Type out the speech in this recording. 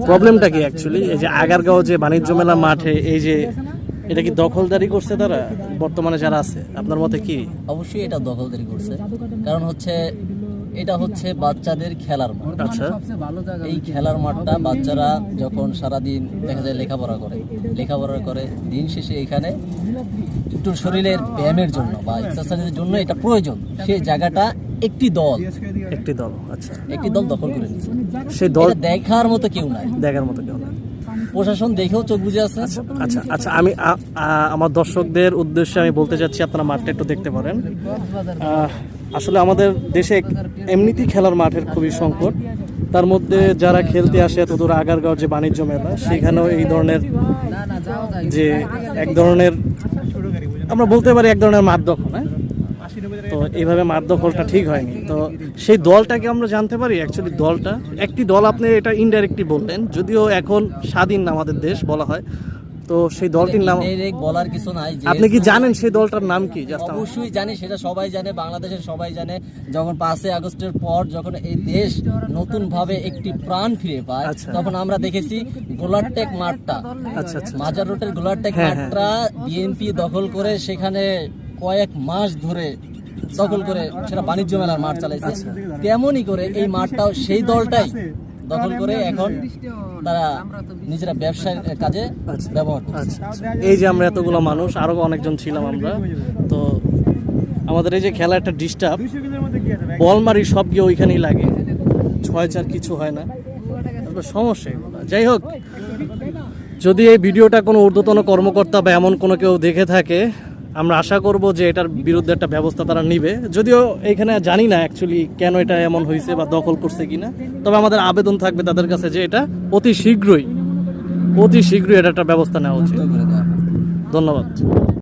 প্রবলেমটা কি অ্যাকচুয়ালি এই যে আগারগাঁও যে বাণিজ্য মেলা মাঠে এই যে এটা কি দখলদারি করছে তারা? বর্তমানে যারা আছে আপনার মতে কি? অবশ্যই এটা দখলদারি করছে। কারণ হচ্ছে এটা হচ্ছে বাচ্চাদের খেলার মাঠ। আচ্ছা। এই খেলার মাঠটা বাচ্চারা যখন সারাদিন দেখা যায় লেখাপড়া করে লেখাপড়া করে দিন শেষে এখানে একটু শরীরের ব্যায়ামের জন্য বা এক্সারসাইজের জন্য এটা প্রয়োজন। সেই জায়গাটা একটি দল। একটি দল আচ্ছা। একটি দল দখল করে নিচ্ছে সেই দল দেখার মতো কেউ নাই। দেখার মতো কেউ না প্রশাসন দেখেও চোখ বুঝে আছে। আচ্ছা আচ্ছা আমি আ- আ- আমার দর্শকদের উদ্দেশ্যে আমি বলতে চাচ্ছি আপনারা মাঠটা একটু দেখতে পারেন। আসলে আমাদের দেশে এমনিতেই খেলার মাঠের খুবই সংকট। তার মধ্যে যারা খেলতে আসে এতদূর আগারগাঁওর যে বাণিজ্য মেলা সেখানেও এই ধরনের যে এক ধরনের আমরা বলতে পারি এক ধরনের মাঠ দখল হ্যাঁ? তো এইভাবে মাঠ দখলটা ঠিক হয়নি। তো সেই দলটাকে আমরা জানতে পারি অ্যাকচুয়ালি দলটা। একটি দল আপনি এটা ইনডাইরেক্টলি বললেন যদিও এখন স্বাধীন আমাদের দেশ বলা হয়। তো সেই দলটির নাম বলার কিছু নাই আপনি কি জানেন সেই দলটার নাম কি? অবশ্যই জানি সেটা সবাই জানে বাংলাদেশের সবাই জানে। যখন পাঁচই আগস্টের পর যখন এই দেশ নতুন ভাবে একটি প্রাণ ফিরে পায় আচ্ছা। তখন আমরা দেখেছি গোলারটেক মাঠটা। আচ্ছা আচ্ছা। মাজার রোডের গোলারটেক হ্যাঁ, হ্যাঁ। মাঠটা বিএনপি দখল করে সেখানে কয়েক মাস ধরে দখল করে সেটা বাণিজ্য মেলার মাঠ চালাইছে। তেমনই করে এই মাঠটাও সেই দলটাই দখল করে এখন তারা নিজেরা ব্যবসার কাজে। ব্যবহার করছে। এই যে আমরা এতগুলো মানুষ, আরও অনেকজন ছিলাম আমরা তো আমাদের এই যে খেলা একটা ডিস্টার্ব বল মারি সব গিয়ে ওইখানেই লাগে ছয় চার কিছু হয় না সমস্যা যাই হোক, যদি এই ভিডিওটা কোনো ঊর্ধ্বতন কর্মকর্তা বা এমন কোনো কেউ দেখে থাকে আমরা আশা করব যে এটার বিরুদ্ধে একটা ব্যবস্থা তারা নিবে। যদিও এখানে জানি না অ্যাকচুয়ালি কেন এটা এমন হয়েছে বা দখল করছে কিনা। তবে আমাদের আবেদন থাকবে তাদের কাছে যে এটা অতি শীঘ্রই অতি শীঘ্রই এটা একটা ব্যবস্থা নেওয়া উচিত। ধন্যবাদ।